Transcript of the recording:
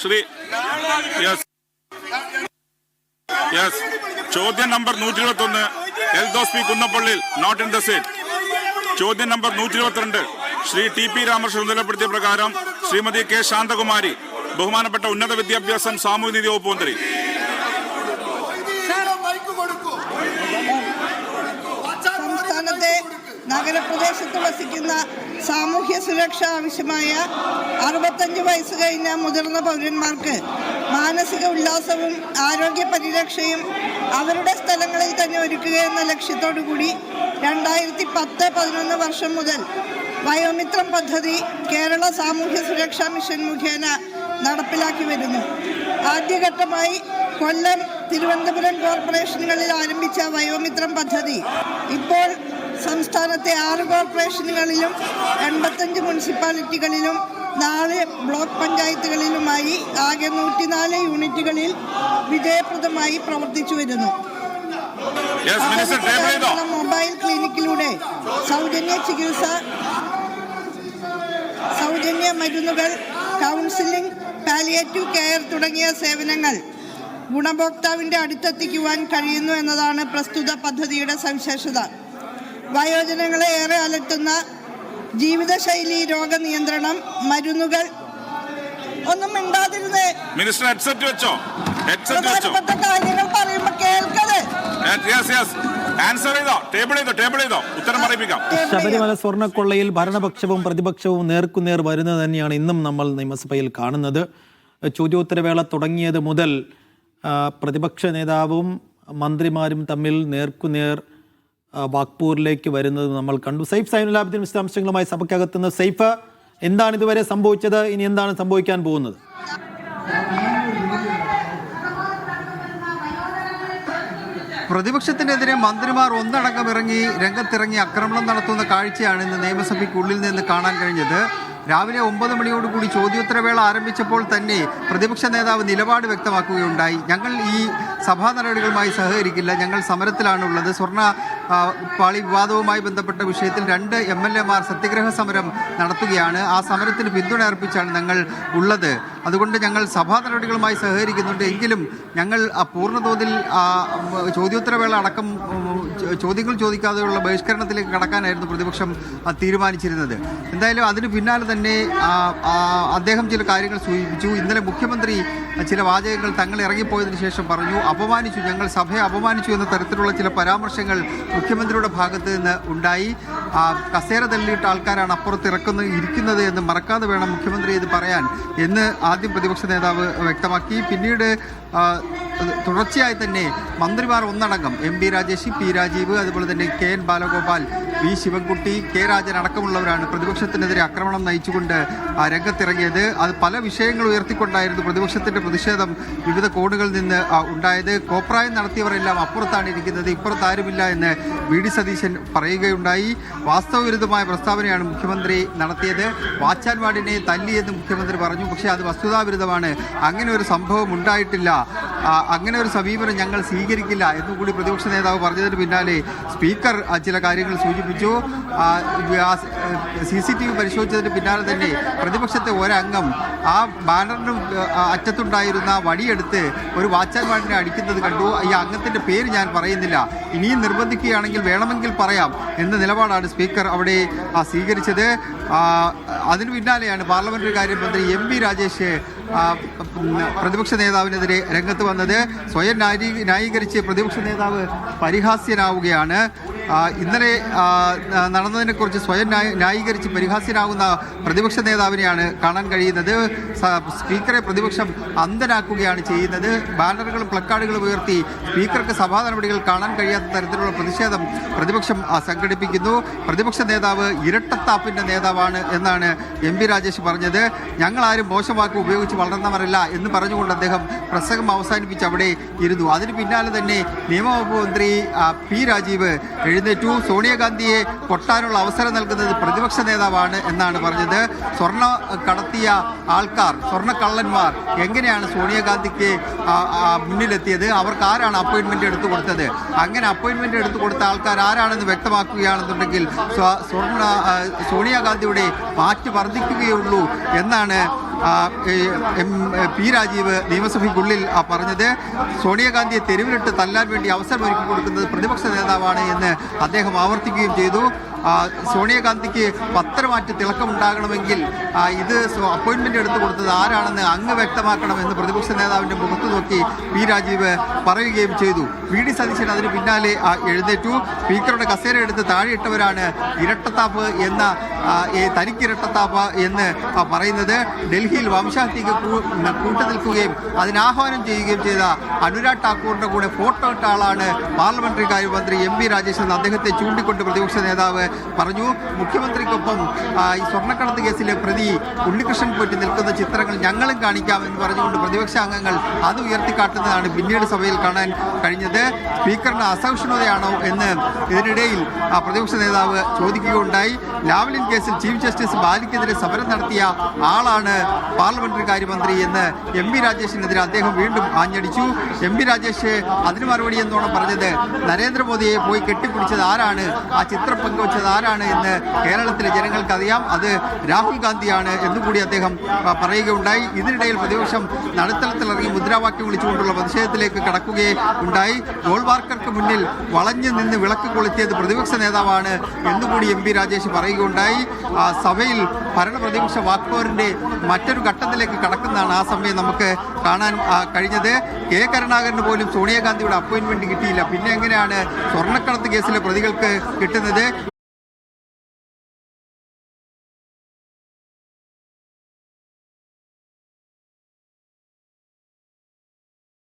Shri yes. Yes. ചോദ്യം number നൂറ്റി ഇരുപത്തി ഒന്ന് Eldhose P Kunnappillil not in the seat ചോദ്യം നമ്പർ നൂറ്റി ഇരുപത്തിരണ്ട് ശ്രീ ടി പി രാമകൃഷ്ണൻ ചുമതലപ്പെടുത്തിയ പ്രകാരം ശ്രീമതി കെ ശാന്തകുമാരി ബഹുമാനപ്പെട്ട ഉന്നത വിദ്യാഭ്യാസം സാമൂഹ്യനീതി വകുപ്പ് മന്ത്രി സംസ്ഥാനത്തെ നഗരപ്രദേശത്ത് വസിക്കുന്ന സാമൂഹ്യ സുരക്ഷ ആവശ്യമായ അറുപത്തഞ്ച് വയസ്സ് കഴിഞ്ഞ മുതിർന്ന പൗരന്മാർക്ക് മാനസിക ഉല്ലാസവും ആരോഗ്യ പരിരക്ഷയും അവരുടെ സ്ഥലങ്ങളിൽ തന്നെ ഒരുക്കുക എന്ന ലക്ഷ്യത്തോടു കൂടി രണ്ടായിരത്തി പത്ത് പതിനൊന്ന് വർഷം മുതൽ വയോമിത്രം പദ്ധതി കേരള സാമൂഹ്യ സുരക്ഷാ മിഷൻ മുഖേന നടപ്പിലാക്കി വരുന്നു. ആദ്യഘട്ടമായി കൊല്ലം തിരുവനന്തപുരം കോർപ്പറേഷനുകളിൽ ആരംഭിച്ച വയോമിത്രം പദ്ധതി ഇപ്പോൾ സംസ്ഥാനത്തെ ആറ് കോർപ്പറേഷനുകളിലും എൺപത്തഞ്ച് മുനിസിപ്പാലിറ്റികളിലും നാല് ബ്ലോക്ക് പഞ്ചായത്തുകളിലുമായി ആകെ നൂറ്റിനാല് യൂണിറ്റുകളിൽ വിജയപ്രദമായി പ്രവർത്തിച്ചു വരുന്നു. മൊബൈൽ ക്ലിനിക്കിലൂടെ സൗജന്യ ചികിത്സ സൗജന്യ മരുന്നുകൾ കൗൺസിലിംഗ് പാലിയേറ്റീവ് കെയർ തുടങ്ങിയ സേവനങ്ങൾ ഗുണഭോക്താവിന്റെ അടുത്തെത്തിക്കുവാൻ കഴിയുന്നു എന്നതാണ് പ്രസ്തുത പദ്ധതിയുടെ സവിശേഷത. വയോജനങ്ങളെ ഏറെ അലട്ടുന്ന ജീവിതശൈലി രോഗനിയന്ത്രണം മരുന്നുകൾ ഒന്നും മിണ്ടാതിരുന്ന്. മിനിസ്റ്റർ ഹെഡ്സെറ്റ് വെച്ചോ? ഹെഡ്സെറ്റ് വെച്ചോ? പ്രധാനപ്പെട്ട കാര്യങ്ങൾ പറയുമ്പോൾ കേൾക്കത് യെസ് യെസ് ആൻസർ ചെയ്തോ? ടേബിൾ ചെയ്തോ? ടേബിൾ ചെയ്തോ? ഉത്തരം പറയിപ്പിക്കാം. ശബരിമല സ്വർണക്കൊള്ളയിൽ ഭരണപക്ഷവും പ്രതിപക്ഷവും നേർക്കുനേർ വരുന്നത് തന്നെയാണ് ഇന്നും നമ്മൾ നിയമസഭയിൽ കാണുന്നത്. ചോദ്യോത്തരവേള തുടങ്ങിയത് മുതൽ പ്രതിപക്ഷ നേതാവും മന്ത്രിമാരും തമ്മിൽ നേർക്കുനേർ ആ, വാക്പൂരിലേക്ക് വരുന്നത് നമ്മൾ കണ്ടു. സൈഫ് സൈനുലാബിദ്ദീൻ വിശദാംശങ്ങളുമായി സഭയ്ക്കകത്തുനിന്ന് സൈഫ് എന്താണ് ഇതുവരെ സംഭവിച്ചത്? ഇനി എന്താണ് സംഭവിക്കാൻ പോകുന്നത്? പ്രതിപക്ഷത്തിനെതിരെ മന്ത്രിമാർ ഒന്നടങ്കം ഇറങ്ങി രംഗത്തിറങ്ങി ആക്രമണം നടത്തുന്ന കാഴ്ചയാണ് ഇന്ന് നിയമസഭയ്ക്കുള്ളിൽ നിന്ന് കാണാൻ കഴിഞ്ഞത്. രാവിലെ ഒമ്പത് മണിയോടുകൂടി ചോദ്യോത്തരവേള ആരംഭിച്ചപ്പോൾ തന്നെ പ്രതിപക്ഷ നേതാവ് നിലപാട് വ്യക്തമാക്കുകയുണ്ടായി. ഞങ്ങൾ ഈ സഭാ നടപടികളുമായി സഹകരിക്കില്ല. ഞങ്ങൾ സമരത്തിലാണുള്ളത്. സ്വർണ പാളി വിവാദവുമായി ബന്ധപ്പെട്ട വിഷയത്തിൽ രണ്ട് എം എൽ എമാർ സത്യഗ്രഹ സമരം നടത്തുകയാണ്. ആ സമരത്തിന് പിന്തുണ അർപ്പിച്ചാണ് ഞങ്ങൾ ഉള്ളത്. അതുകൊണ്ട് ഞങ്ങൾ സഭാ നടപടികളുമായി സഹകരിക്കുന്നുണ്ട്. എങ്കിലും ഞങ്ങൾ പൂർണതോതിൽ ചോദ്യോത്തരവേള അടക്കം ചോദ്യങ്ങൾ ചോദിക്കാതെയുള്ള ബഹിഷ്കരണത്തിലേക്ക് കടക്കാനായിരുന്നു പ്രതിപക്ഷം തീരുമാനിച്ചിരുന്നത്. എന്തായാലും അതിന് പിന്നാലെ തന്നെ അദ്ദേഹം ചില കാര്യങ്ങൾ സൂചിപ്പിച്ചു. ഇന്നലെ മുഖ്യമന്ത്രി ചില വാചകങ്ങൾ തങ്ങൾ ഇറങ്ങിപ്പോയതിനു ശേഷം പറഞ്ഞു. അപമാനിച്ചു. ഞങ്ങൾ സഭയെ അപമാനിച്ചു എന്ന തരത്തിലുള്ള ചില പരാമർശങ്ങൾ മുഖ്യമന്ത്രിയുടെ ഭാഗത്ത് നിന്ന് ഉണ്ടായി. കസേര തള്ളിയിട്ട് ആൾക്കാരാണ് അപ്പുറത്ത് ഇറക്കുന്നത് ഇരിക്കുന്നത് എന്ന് മറക്കാതെ വേണം മുഖ്യമന്ത്രി ഇത് പറയാൻ എന്ന് ആദ്യം പ്രതിപക്ഷ നേതാവ് വ്യക്തമാക്കി. പിന്നീട് തുടർച്ചയായി തന്നെ മന്ത്രിമാർ ഒന്നടങ്കം M P Rajesh P Rajeev അതുപോലെ തന്നെ K N Balagopal V Sivankutty K Rajan അടക്കമുള്ളവരാണ് പ്രതിപക്ഷത്തിനെതിരെ ആക്രമണം നയിച്ചുകൊണ്ട് രംഗത്തിറങ്ങിയത്. അത് പല വിഷയങ്ങൾ ഉയർത്തിക്കൊണ്ടായിരുന്നു പ്രതിപക്ഷത്തിന്റെ പ്രതിഷേധം വിവിധ കോണുകളിൽ നിന്ന് ഉണ്ടായത്. കോപ്രായം നടത്തിയവരെല്ലാം അപ്പുറത്താണ് ഇരിക്കുന്നത്. ഇപ്പുറത്ത് ആരുമില്ല എന്ന് വി ഡി സതീശൻ പറയുകയുണ്ടായി. വാസ്തവവിരുദ്ധമായ പ്രസ്താവനയാണ് മുഖ്യമന്ത്രി നടത്തിയത്. വാച്ചാൻവാടിനെ തല്ലിയെന്ന് മുഖ്യമന്ത്രി പറഞ്ഞു. പക്ഷേ അത് വസ്തുതാവിരുദ്ധമാണ്. അങ്ങനെ ഒരു സംഭവം ഉണ്ടായിട്ടില്ല. അങ്ങനെ ഒരു സമീപനം ഞങ്ങൾ സ്വീകരിക്കില്ല എന്നും കൂടി പ്രതിപക്ഷ നേതാവ് പറഞ്ഞതിന് പിന്നാലെ സ്പീക്കർ ചില കാര്യങ്ങൾ സൂചിപ്പിച്ചു. സി സി ടി വി പരിശോധിച്ചതിന് പിന്നാലെ തന്നെ പ്രതിപക്ഷത്തെ ഒരംഗം ആ ബാനറിന് അറ്റത്തുണ്ടായിരുന്ന വടിയെടുത്ത് ഒരു വാച്ചാൻമാടിനെ അടിക്കുന്നത് കണ്ടു. ഈ അംഗത്തിന്റെ പേര് ഞാൻ പറയുന്നില്ല. ഇനിയും നിർബന്ധിക്കുകയാണെങ്കിൽ വേണമെങ്കിൽ പറയാം എന്ന നിലപാടാണ് സ്പീക്കർ അവിടെ സ്വീകരിച്ചത്. അതിനു പിന്നാലെയാണ് പാർലമെന്ററി കാര്യമന്ത്രി എം വി രാജേഷ് പ്രതിപക്ഷ നേതാവിനെതിരെ രംഗത്ത് വന്നത്. സ്വയം ന്യായീ ന്യായീകരിച്ച് പ്രതിപക്ഷ നേതാവ് പരിഹാസ്യനാവുകയാണ്. ഇന്നലെ നടന്നതിനെക്കുറിച്ച് സ്വയം ന്യായ- ന്യായീകരിച്ച് പരിഹാസ്യനാകുന്ന പ്രതിപക്ഷ നേതാവിനെയാണ് കാണാൻ കഴിയുന്നത്. സ്പീക്കറെ പ്രതിപക്ഷം അന്ധനാക്കുകയാണ് ചെയ്യുന്നത്. ബാനറുകളും പ്ലക്കാർഡുകളും ഉയർത്തി സ്പീക്കർക്ക് സഭാ നടപടികൾ കാണാൻ കഴിയാത്ത തരത്തിലുള്ള പ്രതിഷേധം പ്രതിപക്ഷം സംഘടിപ്പിക്കുന്നു. പ്രതിപക്ഷ നേതാവ് ഇരട്ടത്താപ്പിന്റെ നേതാവാണ് എന്നാണ് എം പി രാജേഷ് പറഞ്ഞത്. ഞങ്ങൾ ആരും മോശവാക്ക് ഉപയോഗിച്ച് വളർന്നവരല്ല എന്ന് പറഞ്ഞുകൊണ്ട് അദ്ദേഹം പ്രസംഗം അവസാനിപ്പിച്ച് അവിടെ ഇരുന്നു. അതിന് പിന്നാലെ തന്നെ നിയമവകുപ്പ് മന്ത്രി പി രാജീവ് എഴുന്നേറ്റു. സോണിയാഗാന്ധിയെ കൊട്ടാനുള്ള അവസരം നൽകുന്നത് പ്രതിപക്ഷ നേതാവാണ് എന്നാണ് പറഞ്ഞത്. സ്വർണ കടത്തിയ ആൾക്കാർ സ്വർണക്കള്ളന്മാർ എങ്ങനെയാണ് സോണിയാഗാന്ധിക്ക് മുന്നിലെത്തിയത്? അവർക്ക് ആരാണ് അപ്പോയിന്റ്മെന്റ് എടുത്തു കൊടുത്തത്? അങ്ങനെ അപ്പോയിന്റ്മെന്റ് എടുത്തു കൊടുത്ത ആൾക്കാർ ആരാണെന്ന് വ്യക്തമാക്കുകയാണെന്നുണ്ടെങ്കിൽ സ്വ- സ്വർണ സോണിയാഗാന്ധിയുടെ മാറ്റ് വർദ്ധിക്കുകയുള്ളൂ എന്നാണ് പി രാജീവ് നിയമസഭയ്ക്കുള്ളിൽ പറഞ്ഞത് സോണിയാഗാന്ധിയെ തെരുവിലിട്ട് തല്ലാൻ വേണ്ടി അവസരം ഒരുക്കി കൊടുക്കുന്നത് പ്രതിപക്ഷ നേതാവാണ് എന്ന് അദ്ദേഹം ആവർത്തിക്കുകയും ചെയ്തു. സോണിയാഗാന്ധിക്ക് പത്രമാറ്റി തിളക്കമുണ്ടാകണമെങ്കിൽ ഇത് അപ്പോയിൻമെന്റ് എടുത്തു കൊടുത്തത് ആരാണെന്ന് അങ്ങ് വ്യക്തമാക്കണമെന്ന് പ്രതിപക്ഷ നേതാവിന്റെ മുഖത്ത് നോക്കി പി രാജീവ് പറയുകയും ചെയ്തു. വി ഡി സതീശൻ അതിന് പിന്നാലെ എഴുന്നേറ്റു. സ്പീക്കറുടെ കസേര എടുത്ത് താഴെയിട്ടവരാണ് ഇരട്ടത്താപ്പ് എന്ന ആ, തനിക്കിരട്ടത്താപ്പ തനിക്ക് എന്ന് പറയുന്നത് ഡൽഹിയിൽ വംശഹത്യക്ക് കൂ- കൂട്ടു നിൽക്കുകയും അതിനാഹ്വാനം ചെയ്യുകയും ചെയ്ത അനുരാഗ് ഠാക്കൂറിന്റെ കൂടെ ഫോട്ടോ ഇട്ട ആളാണ് പാർലമെന്ററി കാര്യമന്ത്രി എം വി രാജേഷ് എന്ന് അദ്ദേഹത്തെ ചൂണ്ടിക്കൊണ്ട് പ്രതിപക്ഷ നേതാവ് പറഞ്ഞു. മുഖ്യമന്ത്രിക്കൊപ്പം ഈ സ്വർണക്കടത്ത് കേസിലെ പ്രതി ഉണ്ണികൃഷ്ണൻ പോയിട്ട് നിൽക്കുന്ന ചിത്രങ്ങൾ ഞങ്ങളും കാണിക്കാം എന്ന് പറഞ്ഞുകൊണ്ട് പ്രതിപക്ഷ അംഗങ്ങൾ അത് ഉയർത്തിക്കാട്ടുന്നതാണ് പിന്നീട് സഭയിൽ കാണാൻ കഴിഞ്ഞത്. സ്പീക്കറിന് അസഹിഷ്ണുതയാണോ എന്ന് ഇതിനിടയിൽ പ്രതിപക്ഷ നേതാവ് ചോദിക്കുകയുണ്ടായി. ലാവ്ലിൻ കേസിൽ ചീഫ് ജസ്റ്റിസ് ബാലിക്കെതിരെ സമരം നടത്തിയ ആളാണ് പാർലമെന്ററി കാര്യമന്ത്രി എന്ന് എം വി രാജേഷിനെതിരെ അദ്ദേഹം വീണ്ടും ആഞ്ഞടിച്ചു. എം വി രാജേഷ് അതിന് മറുപടി എന്നോണം പറഞ്ഞത് നരേന്ദ്രമോദിയെ പോയി കെട്ടിപ്പിടിച്ചത് ആരാണ്? ആ ചിത്രം പങ്കുവച്ചത് ആരാണ് എന്ന് കേരളത്തിലെ ജനങ്ങൾക്ക് അറിയാം അത് രാഹുൽ ഗാന്ധിയാണ് എന്നുകൂടി അദ്ദേഹം പറയുകയുണ്ടായി. ഇതിനിടയിൽ പ്രതിപക്ഷം നടുത്തളത്തിലിറങ്ങി മുദ്രാവാക്യം വിളിച്ചുകൊണ്ടുള്ള പ്രതിഷേധത്തിലേക്ക് കടക്കുകയെ ഉണ്ടായി. ഗോൾവാർക്കർക്ക് മുന്നിൽ വളഞ്ഞു നിന്ന് വിളക്ക് കൊളുത്തിയത് പ്രതിപക്ഷ നേതാവാണ് എന്നുകൂടി എം പി രാജേഷ് പറയുകയുണ്ടായി. സഭയിൽ ഭരണപ്രതിപക്ഷ പ്രതിപക്ഷ വാക്പോരിന്റെ മറ്റൊരു ഘട്ടത്തിലേക്ക് കടക്കുന്നതാണ് ആ സമയം നമുക്ക് കാണാൻ കഴിഞ്ഞത്. കെ കരുണാകരന് പോലും സോണിയാഗാന്ധിയുടെ അപ്പോയിന്റ്മെന്റ് കിട്ടിയില്ല. പിന്നെ എങ്ങനെയാണ് സ്വർണക്കടത്ത് കേസിലെ പ്രതികൾക്ക് കിട്ടുന്നത്?